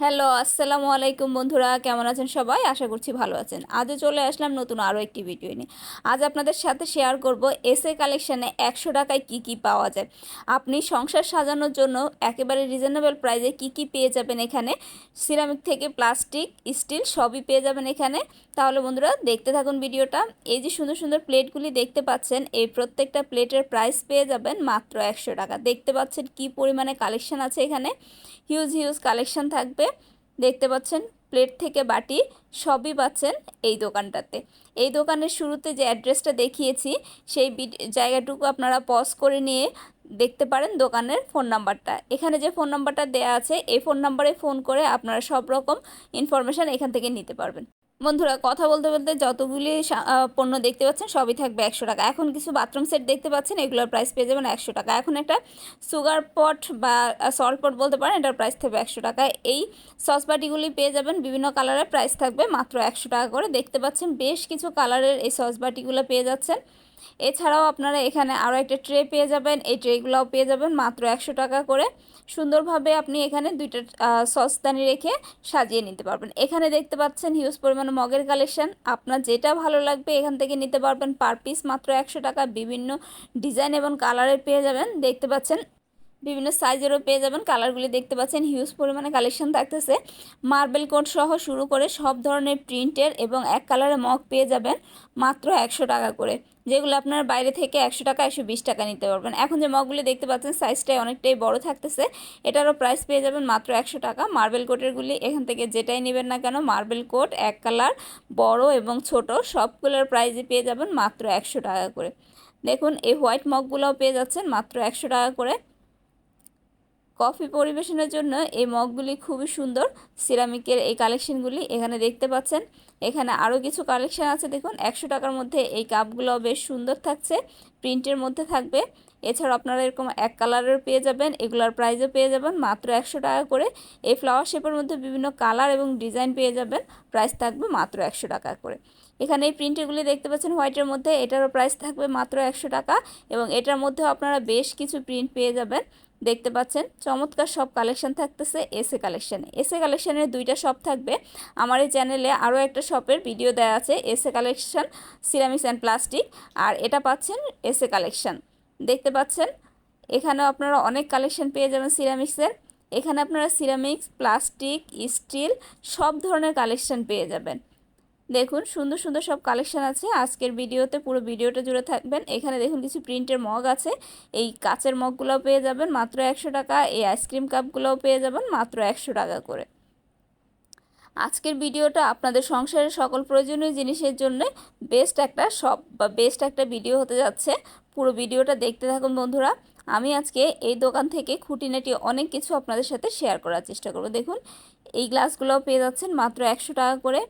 Hello, আসসালামু আলাইকুম বন্ধুরা, কেমন আছেন সবাই? আশা করছি ভালো আছেন। আজও চলে আসলাম নতুন আরও একটি ভিডিও নিয়ে। আজ আপনাদের সাথে শেয়ার করব এসএ কালেকশানে একশো টাকায় কি কি পাওয়া যায়। আপনি সংসার সাজানোর জন্য একেবারে রিজনেবল প্রাইসে কি কি পেয়ে যাবেন এখানে? সিরামিক থেকে প্লাস্টিক স্টিল সবই পেয়ে যাবেন এখানে। তাহলে বন্ধুরা, দেখতে থাকুন ভিডিওটা। এই যে সুন্দর সুন্দর প্লেটগুলি দেখতে পাচ্ছেন, এই প্রত্যেকটা প্লেটের প্রাইস পেয়ে যাবেন মাত্র একশো টাকা। দেখতে পাচ্ছেন কি পরিমাণে কালেকশান আছে এখানে। হিউজ হিউজ কালেকশান থাকবে। দেখতে পাচ্ছেন প্লেট থেকে বাটি সবই পাচ্ছেন এই দোকানটাতে। এই দোকানের শুরুতে যে অ্যাড্রেসটা দেখিয়েছি, সেই জায়গাটুকু আপনারা পজ করে নিয়ে দেখতে পারেন দোকানের ফোন নাম্বারটা এখানে যে ফোন নাম্বারটা দেয়া আছে, এই ফোন নাম্বারে ফোন করে আপনারা সব রকম ইনফরমেশান এখান থেকে নিতে পারবেন। বন্ধুরা, কথা বলতে বলতে যতগুলি পণ্য দেখতে পাচ্ছেন সবই থাকবে একশো টাকা। এখন কিছু বাথরুম সেট দেখতে পাচ্ছেন, এগুলোর প্রাইস পেয়ে যাবেন একশো টাকা। এখন একটা সুগার পট বা সল্ট পট বলতে পারেন, এটার প্রাইস থাকবে একশো টাকা। এই সসবাটিগুলি পেয়ে যাবেন, বিভিন্ন কালারের প্রাইস থাকবে, মাত্র একশো টাকা করে। দেখতে পাচ্ছেন বেশ কিছু কালারের এই সসবাটিগুলো পেয়ে যাচ্ছেন। এছাড়াও আপনারা এখানে আরও একটা ট্রে পেয়ে যাবেন। এই ট্রেগুলোও পেয়ে যাবেন মাত্র একশো টাকা করে। সুন্দরভাবে আপনি এখানে দুইটা সসদানি রেখে সাজিয়ে নিতে পারবেন। এখানে দেখতে পাচ্ছেন হিউজ পরিমাণ মগের কালেকশন আপনার যেটা ভালো লাগবে এখান থেকে নিতে পারবেন। পার পিস মাত্র একশো টাকা। বিভিন্ন ডিজাইন এবং কালারের পেয়ে যাবেন। দেখতে পাচ্ছেন বিভিন্ন সাইজেরও পেয়ে যাবেন। কালারগুলি দেখতে পাচ্ছেন হিউজ পরিমাণে কালেকশন থাকতেছে। মার্বেল কোট সহ শুরু করে সব ধরনের প্রিন্টের এবং এক কালারের মগ পেয়ে যাবেন মাত্র একশো টাকা করে। যেগুলো আপনার বাইরে থেকে একশো টাকা, একশো বিশ টাকা নিতে পারবেন। এখন যে মগগুলি দেখতে পাচ্ছেন সাইজটাই অনেকটাই বড় থাকতেছে। এটারও প্রাইস পেয়ে যাবেন মাত্র একশো টাকা। মার্বেল কোটেরগুলি এখান থেকে যেটাই নেবেন না কেন মার্বেল কোট এক কালার বড় এবং ছোট, সবগুলোর প্রাইসই পেয়ে যাবেন মাত্র একশো টাকা করে। দেখুন, এই হোয়াইট মগগুলোও পেয়ে যাচ্ছেন মাত্র একশো টাকা করে। কফি পরিবেশনের জন্য এই মগগুলি খুবই সুন্দর। সিরামিকের এই কালেকশনগুলি এখানে দেখতে পাচ্ছেন। এখানে আরও কিছু কালেকশন আছে, দেখুন। একশো টাকার মধ্যে এই কাপগুলো বেশ সুন্দর থাকছে, প্রিন্টের মধ্যে থাকবে। এছাড়া আপনারা এরকম এক কালারের পেয়ে যাবেন, এগুলার প্রাইজও পেয়ে যাবেন, মাত্র একশো টাকা করে। এই ফ্লাওয়ার শেপের মধ্যে বিভিন্ন কালার এবং ডিজাইন পেয়ে যাবেন, প্রাইস থাকবে মাত্র একশো টাকা করে। এখানে এই প্রিন্টেরগুলি দেখতে পাচ্ছেন, হোয়াইটের মধ্যে এটারও প্রাইস থাকবে মাত্র একশো টাকা এবং এটার মধ্যেও আপনারা বেশ কিছু প্রিন্ট পেয়ে যাবেন। দেখতে পাচ্ছেন, চমৎকার সব কালেকশন থাকতেছে এসএ কালেকশানে এসএ কালেকশানের দুইটা শপ থাকবে। আমার এই চ্যানেলে আরও একটা শপের ভিডিও দেওয়া আছে SA collection ceramics and plastic আর এটা পাচ্ছেন এসএ কালেকশান দেখতে পাচ্ছেন, এখানেও আপনারা অনেক কালেকশন পেয়ে যাবেন সিরামিক্সের এখানে আপনারা সিরামিক্স প্লাস্টিক স্টিল সব ধরনের কালেকশন পেয়ে যাবেন। দেখুন, সুন্দর সুন্দর সব কালেকশান আছে। আজকের ভিডিওতে পুরো ভিডিওটা জুড়ে থাকবেন। এখানে দেখুন কিছু প্রিন্টের মগ আছে। এই কাচের মগগুলোও পেয়ে যাবেন, মাত্র একশো টাকা। এই আইসক্রিম কাপগুলোও পেয়ে যাবেন, মাত্র একশো টাকা করে। আজকের ভিডিওটা আপনাদের সংসারের সকল প্রয়োজনীয় জিনিসের জন্য বেস্ট একটা সব বা বেস্ট একটা ভিডিও হতে যাচ্ছে। পুরো ভিডিওটা দেখতে থাকুন বন্ধুরা। আমি আজকে এই দোকান থেকে খুঁটিনাটি অনেক কিছু আপনাদের সাথে শেয়ার করার চেষ্টা করব। দেখুন, এই গ্লাসগুলোও পেয়ে যাচ্ছেন মাত্র একশো টাকা করে।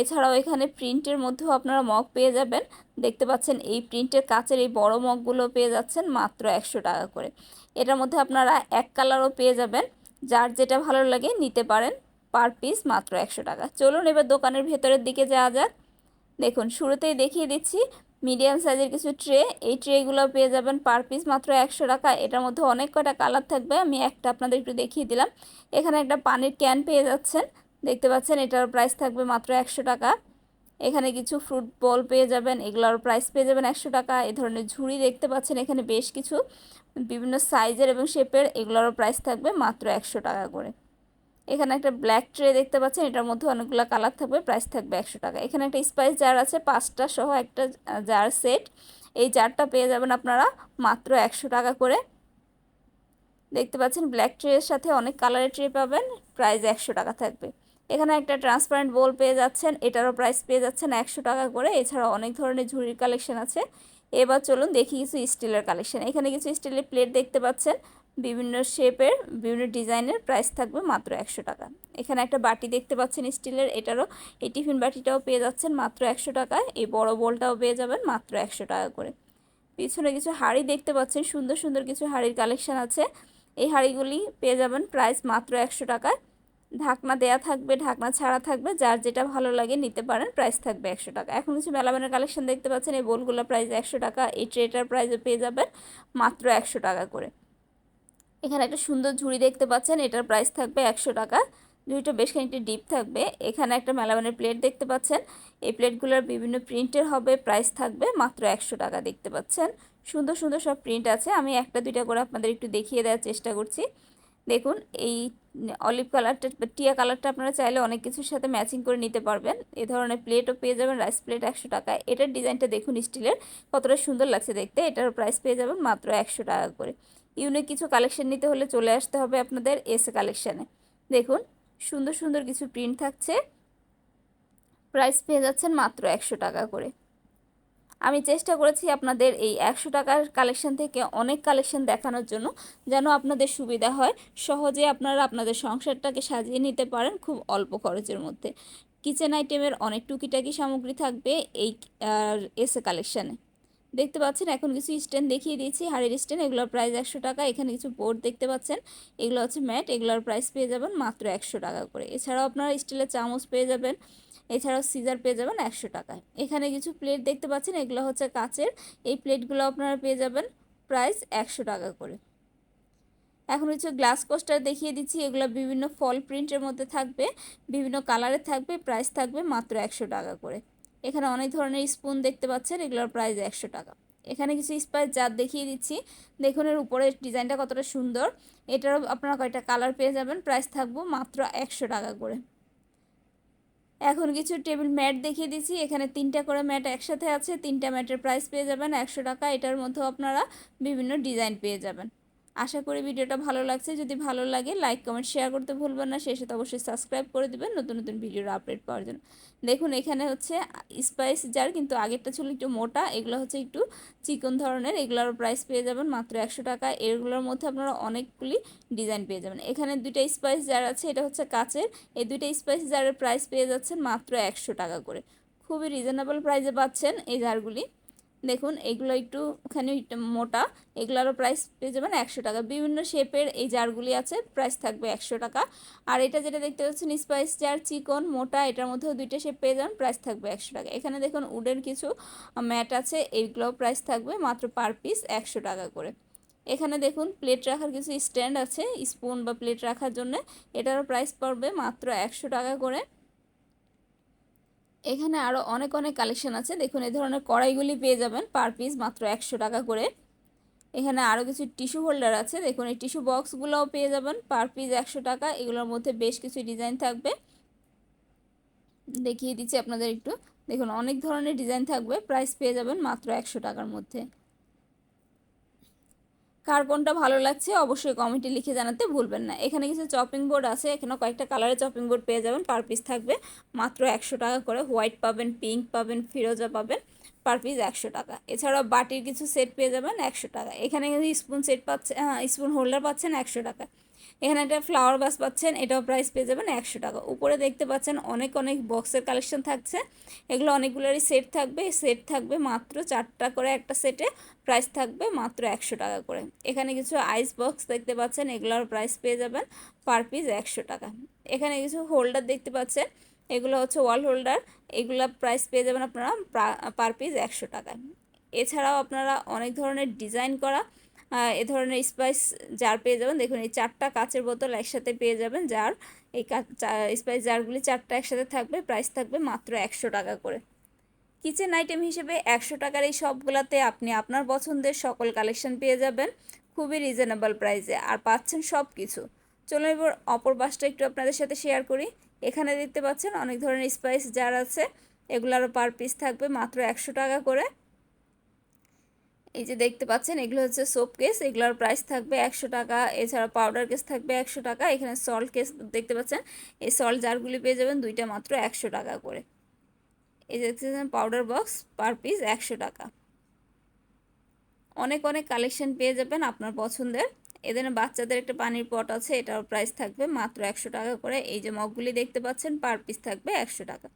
এছাড়াও এখানে প্রিন্টের মধ্যেও আপনারা মগ পেয়ে যাবেন। দেখতে পাচ্ছেন এই প্রিন্টের কাচের এই বড় মগগুলো পেয়ে যাচ্ছেন মাত্র একশো টাকা করে। এটার মধ্যে আপনারা এক কালারও পেয়ে যাবেন। যার যেটা ভালো লাগে নিতে পারেন। পার পিস মাত্র একশো টাকা। চলুন এবার দোকানের ভেতরের দিকে যাওয়া যাক। দেখুন, শুরুতেই দেখিয়ে দিচ্ছি মিডিয়াম সাইজের কিছু ট্রে। এই ট্রেগুলো পেয়ে যাবেন পার পিস মাত্র একশো টাকা। এটার মধ্যে অনেক কয়টা কালার থাকবে আমি একটা আপনাদের একটু দেখিয়ে দিলাম। এখানে একটা পানির ক্যান পেয়ে যাচ্ছেন। দেখতে পাচ্ছেন এটার প্রাইস থাকবে মাত্র একশো টাকা। এখানে কিছু ফ্রুট বল পেয়ে যাবেন, এগুলোর প্রাইস পেয়ে যাবেন একশো টাকা। এ ধরনের ঝুড়ি দেখতে পাচ্ছেন এখানে বেশ কিছু। বিভিন্ন সাইজের এবং শেপের এগুলোরও প্রাইস থাকবে মাত্র একশো টাকা করে। এখানে একটা ব্ল্যাক ট্রে দেখতে পাচ্ছেন, এটার মধ্যে অনেকগুলো কালার থাকবে প্রাইস থাকবে একশো টাকা। এখানে একটা স্পাইস জার আছে, পাঁচটা সহ একটা জার সেট এই জারটা পেয়ে যাবেন আপনারা মাত্র একশো টাকা করে। দেখতে পাচ্ছেন ব্ল্যাক ট্রের সাথে অনেক কালারের ট্রে পাবেন প্রাইস একশো টাকা থাকবে। এখানে একটা ট্রান্সপারেন্ট বোল পেয়ে যাচ্ছেন, এটারও প্রাইস পেয়ে যাচ্ছেন একশো টাকা করে। এছাড়া অনেক ধরনের ঝুড়ির কালেকশন আছে। এবার চলুন দেখি কিছু স্টিলের কালেকশন এখানে কিছু স্টিলের প্লেট দেখতে পাচ্ছেন। বিভিন্ন শেপের বিভিন্ন ডিজাইনের প্রাইস থাকবে মাত্র একশো টাকা। এখানে একটা বাটি দেখতে পাচ্ছেন স্টিলের এটারও এই টিফিন বাটিটাও পেয়ে যাচ্ছেন মাত্র একশো টাকায়। এই বড় বোলটাও পেয়ে যাবেন মাত্র একশো টাকা করে। পিছনে কিছু হাড়ি দেখতে পাচ্ছেন, সুন্দর সুন্দর কিছু হাড়ির কালেকশন আছে। এই হাড়িগুলি পেয়ে যাবেন প্রাইস মাত্র একশো টাকায়। ঢাকনা দেয়া থাকবে, ঢাকনা ছাড়া থাকবে, যার যেটা ভালো লাগে নিতে পারেন প্রাইস থাকবে একশো টাকা। এখন কিছু মেলামেনের কালেকশন দেখতে পাচ্ছেন, এই বোলগুলো প্রাইস একশো টাকা, এই ট্রেটার প্রাইসে পেয়ে যাবেন মাত্র একশো টাকা করে। এখানে একটা সুন্দর ঝুড়ি দেখতে পাচ্ছেন, এটার প্রাইস থাকবে একশো টাকা। দুইটা বেশ খানিকটা ডিপ থাকবে। এখানে একটা মেলামানের প্লেট দেখতে পাচ্ছেন, এই প্লেটগুলোর বিভিন্ন প্রিন্টের হবে প্রাইস থাকবে মাত্র একশো টাকা দেখতে পাচ্ছেন। সুন্দর সুন্দর সব প্রিন্ট আছে। আমি একটা, দুইটা করে আপনাদের একটু দেখিয়ে দেওয়ার চেষ্টা করছি। দেখুন, এই অলিভ কালারটা টিয়া কালারটা আপনারা চাইলে অনেক কিছুর সাথে ম্যাচিং করে নিতে পারবেন। এ ধরনের প্লেটও পেয়ে যাবেন রাইস প্লেট একশো টাকায় এটার ডিজাইনটা দেখুন স্টিলের, কতটা সুন্দর লাগছে দেখতে। এটার প্রাইস পেয়ে যাবেন মাত্র একশো টাকা করে। ইউনিক কিছু কালেকশন নিতে হলে চলে আসতে হবে আপনাদের এসে কালেকশানে দেখুন, সুন্দর সুন্দর কিছু প্রিন্ট থাকছে। প্রাইস পেয়ে যাচ্ছেন মাত্র একশো টাকা করে। আমি চেষ্টা করেছি আপনাদের এই একশো টাকার কালেকশন থেকে অনেক কালেকশন দেখানোর জন্য যেন আপনাদের সুবিধা হয়। সহজে আপনারা আপনাদের সংসারটাকে সাজিয়ে নিতে পারেন খুব অল্প খরচের মধ্যে। কিচেন আইটেমের অনেক টুকিটাকি সামগ্রী থাকবে এই এসে কালেকশানে দেখতে পাচ্ছেন এখন কিছু স্ট্যান্ড দেখিয়ে দিয়েছি। হাড়ের স্ট্যান্ড এগুলোর প্রাইস একশো টাকা। এখানে কিছু বোর্ড দেখতে পাচ্ছেন। এগুলো হচ্ছে ম্যাট এগুলোর প্রাইস পেয়ে যাবেন মাত্র একশো টাকা করে। এছাড়াও আপনারা স্টিলের চামচ পেয়ে যাবেন। এছাড়াও সিজার পেয়ে যাবেন একশো টাকায়। এখানে কিছু প্লেট দেখতে পাচ্ছেন, এগুলো হচ্ছে কাচের। এই প্লেটগুলো আপনারা পেয়ে যাবেন প্রাইস একশো টাকা করে। এখন হচ্ছে গ্লাস কোস্টার দেখিয়ে দিচ্ছি, এগুলো বিভিন্ন ফল প্রিন্টের মধ্যে থাকবে, বিভিন্ন কালারের থাকবে প্রাইস থাকবে মাত্র একশো টাকা করে। এখানে অনেক ধরনের স্পুন দেখতে পাচ্ছেন, এগুলোর প্রাইস একশো টাকা। এখানে কিছু স্পাইস জাত দেখিয়ে দিচ্ছি। দেখুন, এর উপরের ডিজাইনটা কতটা সুন্দর। এটারও আপনারা কয়টা কালার পেয়ে যাবেন প্রাইস থাকব মাত্র একশো টাকা করে। এখন কিছু টেবিল ম্যাট দেখিয়ে দিচ্ছি এখানে তিনটা করে ম্যাট একসাথে আছে। তিনটা ম্যাটের প্রাইস পেয়ে যাবেন একশো টাকা। এটার মধ্যেও আপনারা বিভিন্ন ডিজাইন পেয়ে যাবেন। আশা করি ভিডিওটা ভালো লাগছে। যদি ভালো লাগে লাইক কমেন্ট শেয়ার করতে ভুলবেন না। সেই সাথে অবশ্যই সাবস্ক্রাইব করে দেবেন নতুন নতুন ভিডিওর আপডেট পাওয়ার জন্য। দেখুন, এখানে হচ্ছে স্পাইস জার কিন্তু আগেরটা ছিল একটু মোটা। এগুলো হচ্ছে একটু চিকন ধরনের। এগুলোর প্রাইস পেয়ে যাবেন মাত্র একশো টাকা। এগুলোর মধ্যে আপনারা অনেকগুলি ডিজাইন পেয়ে যাবেন। এখানে দুইটা স্পাইস জার আছে। এটা হচ্ছে কাচের। এই দুইটা স্পাইস জারের প্রাইস পেয়ে যাচ্ছেন মাত্র একশো টাকা করে। খুবই রিজনেবল প্রাইসে পাচ্ছেন এই জারগুলি দেখুন, এগুলো একটু ওখানে মোটা। এগুলোরও প্রাইস পেয়ে যাবেন একশো টাকা। বিভিন্ন শেপের এই জারগুলি আছে প্রাইস থাকবে একশো টাকা। আর এটা যেটা দেখতে পাচ্ছেন স্পাইস জার চিকন, মোটা, এটার মধ্যেও দুইটা শেপ পেয়ে যাবেন প্রাইস থাকবে একশো টাকা। এখানে দেখুন, উডের কিছু ম্যাট আছে এইগুলোও প্রাইস থাকবে মাত্র পার পিস একশো টাকা করে। এখানে দেখুন প্লেট রাখার কিছু স্ট্যান্ড আছে স্পুন বা প্লেট রাখার জন্য। এটারও প্রাইস পড়বে মাত্র একশো টাকা করে। এখানে আরও অনেক অনেক কালেকশন আছে। দেখুন, এই ধরনের কড়াইগুলি পেয়ে যাবেন পার পিস মাত্র একশো টাকা করে। এখানে আরও কিছু টিস্যু হোল্ডার আছে। দেখুন, এই টিস্যু বক্সগুলোও পেয়ে যাবেন পার পিস একশো টাকা। এগুলোর মধ্যে বেশ কিছু ডিজাইন থাকবে। দেখিয়ে দিচ্ছি আপনাদের একটু। দেখুন, অনেক ধরনের ডিজাইন থাকবে। প্রাইস পেয়ে যাবেন মাত্র একশো টাকার মধ্যে। কার কোনটা ভালো লাগছে অবশ্যই কমেন্টে লিখে জানাতে ভুলবেন না। এখানে কিছু চপিং বোর্ড আছে, এখানেও কয়েকটা কালারের চপিং বোর্ড পেয়ে যাবেন পার পিস থাকবে। মাত্র একশো টাকা করে হোয়াইট পাবেন পিঙ্ক পাবেন, ফিরোজা পাবেন পার পিস একশো টাকা। এছাড়াও বাটির কিছু সেট পেয়ে যাবেন একশো টাকা। এখানে স্পুন সেট পাচ্ছে স্পুন হোল্ডার পাচ্ছেন একশো টাকা। এখানে একটা ফ্লাওয়ার বাস পাচ্ছেন, এটাও প্রাইস পেয়ে যাবেন একশো টাকা। উপরে দেখতে পাচ্ছেন অনেক অনেক বক্সের কালেকশন থাকছে। এগুলো অনেকগুলোরই সেট থাকবে। সেট থাকবে মাত্র চারটা করে একটা সেটে প্রাইস থাকবে মাত্র একশো টাকা করে। এখানে কিছু আইস বক্স দেখতে পাচ্ছেন, এগুলোর প্রাইস পেয়ে যাবেন পার পিস একশো টাকা। এখানে কিছু হোল্ডার দেখতে পাচ্ছেন, এগুলো হচ্ছে ওয়াল হোল্ডার এগুলো প্রাইস পেয়ে যাবেন আপনারা পার পিস একশো টাকা এছাড়াও আপনারা অনেক ধরনের ডিজাইন করা এ ধরনের স্পাইস জার পেয়ে যাবেন। দেখুন, এই চারটা কাচের বোতল একসাথে পেয়ে যাবেন জার এই স্পাইস জারগুলি চারটা একসাথে থাকবে প্রাইস থাকবে মাত্র একশো টাকা করে। কিচেন আইটেম হিসেবে একশো টাকার এই সবগুলোতে আপনি আপনার পছন্দের সকল কালেকশন পেয়ে যাবেন, খুবই রিজনেবল প্রাইসে আর পাচ্ছেন সব কিছু চলুন এবার অপর বাসটা একটু আপনাদের সাথে শেয়ার করি। এখানে দেখতে পাচ্ছেন অনেক ধরনের স্পাইস জার আছে। এগুলো পার পিস থাকবে মাত্র একশো টাকা করে। এই যে দেখতে পাচ্ছেন, এগুলো হচ্ছে সোপ কেস এগুলোর প্রাইস থাকবে একশো টাকা। এছাড়া পাউডার কেস থাকবে একশো টাকা। এখানে সল্ট কেস দেখতে পাচ্ছেন, এই সল্ট জারগুলি পেয়ে যাবেন দুইটা মাত্র একশো টাকা করে। এই যে দেখতেছেন পাউডার বক্স পার পিস একশো টাকা। অনেক অনেক কালেকশন পেয়ে যাবেন আপনার পছন্দের। এদের বাচ্চাদের একটা পানির পট আছে এটার প্রাইস থাকবে মাত্র একশো টাকা করে। এই যে মগগুলি দেখতে পাচ্ছেন পার পিস থাকবে একশো টাকা।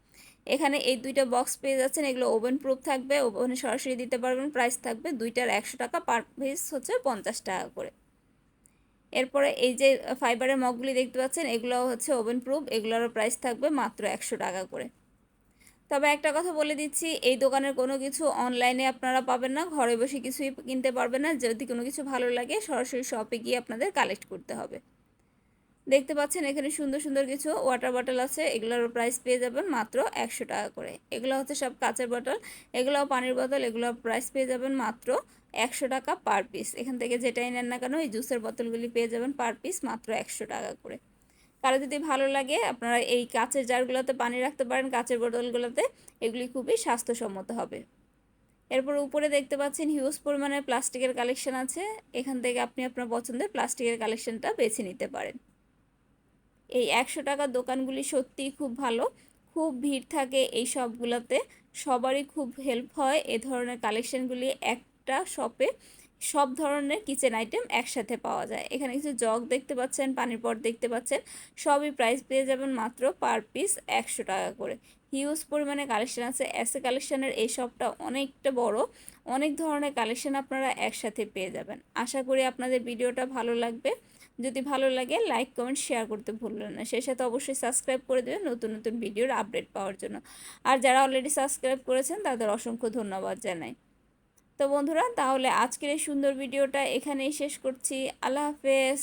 এখানে এই দুইটা বক্স পেয়ে যাচ্ছেন। এগুলো ওভেন প্রুফ থাকবে। ওভেনে সরাসরি দিতে পারবেন। প্রাইস থাকবে দুইটার একশো টাকা। পার পিস হচ্ছে পঞ্চাশ টাকা করে। এরপরে এই যে ফাইবারের মগগুলি দেখতে পাচ্ছেন এগুলো হচ্ছে ওভেন প্রুফ এগুলোরও প্রাইস থাকবে মাত্র একশো টাকা করে। তবে একটা কথা বলে দিচ্ছি, এই দোকানের কোনো কিছু অনলাইনে আপনারা পাবেন না। ঘরে বসে কিছুই কিনতে পারবেন না। যদি কোনো কিছু ভালো লাগে, সরাসরি শপে গিয়ে আপনাদের কালেক্ট করতে হবে। দেখতে পাচ্ছেন এখানে সুন্দর সুন্দর কিছু ওয়াটার বটল আছে। এগুলোর প্রাইস পেয়ে যাবেন মাত্র একশো টাকা করে। এগুলো হচ্ছে সব কাঁচের বটল এগুলোও পানির বোতল এগুলোর প্রাইস পেয়ে যাবেন মাত্র একশো টাকা পার পিস এখান থেকে যেটাই নেন না কেন, এই জুসের বোতলগুলি পেয়ে যাবেন পার পিস মাত্র একশো টাকা করে। কারও যদি ভালো লাগে, আপনারা এই কাঁচের জারগুলোতে পানি রাখতে পারেন, কাঁচের বোতলগুলোতে এগুলি খুবই স্বাস্থ্যসম্মত হবে। এরপর উপরে দেখতে পাচ্ছেন হিউজ পরিমাণে প্লাস্টিকের কালেকশন আছে। এখান থেকে আপনি আপনার পছন্দের প্লাস্টিকের কালেকশনটা বেছে নিতে পারেন। এই একশো টাকার দোকানগুলি সত্যিই খুব ভালো। খুব ভিড় থাকে এই সবগুলোতে সবারই খুব হেল্প হয় এ ধরনের কালেকশানগুলি একটা শপে সব ধরনের কিচেন আইটেম একসাথে পাওয়া যায়। এখানে কিছু জগ দেখতে পাচ্ছেন, পানির পট দেখতে পাচ্ছেন। সবই প্রাইস পেয়ে যাবেন মাত্র পার পিস একশো টাকা করে। হিউজ পরিমাণে কালেকশান আছে। এসে কালেকশানের এই শপটা অনেকটা বড়। অনেক ধরনের কালেকশন আপনারা একসাথে পেয়ে যাবেন। আশা করি আপনাদের ভিডিওটা ভালো লাগবে। যদি ভালো লাগে লাইক কমেন্ট শেয়ার করতে ভুলবেন না। সেই সাথে অবশ্যই সাবস্ক্রাইব করে দেবেন নতুন নতুন ভিডিওর আপডেট পাওয়ার জন্য। আর যারা অলরেডি সাবস্ক্রাইব করেছেন, তাদের অসংখ্য ধন্যবাদ জানাই। তো বন্ধুরা, তাহলে আজকের এই সুন্দর ভিডিওটা এখানেই শেষ করছি। আল্লাহ হাফেজ।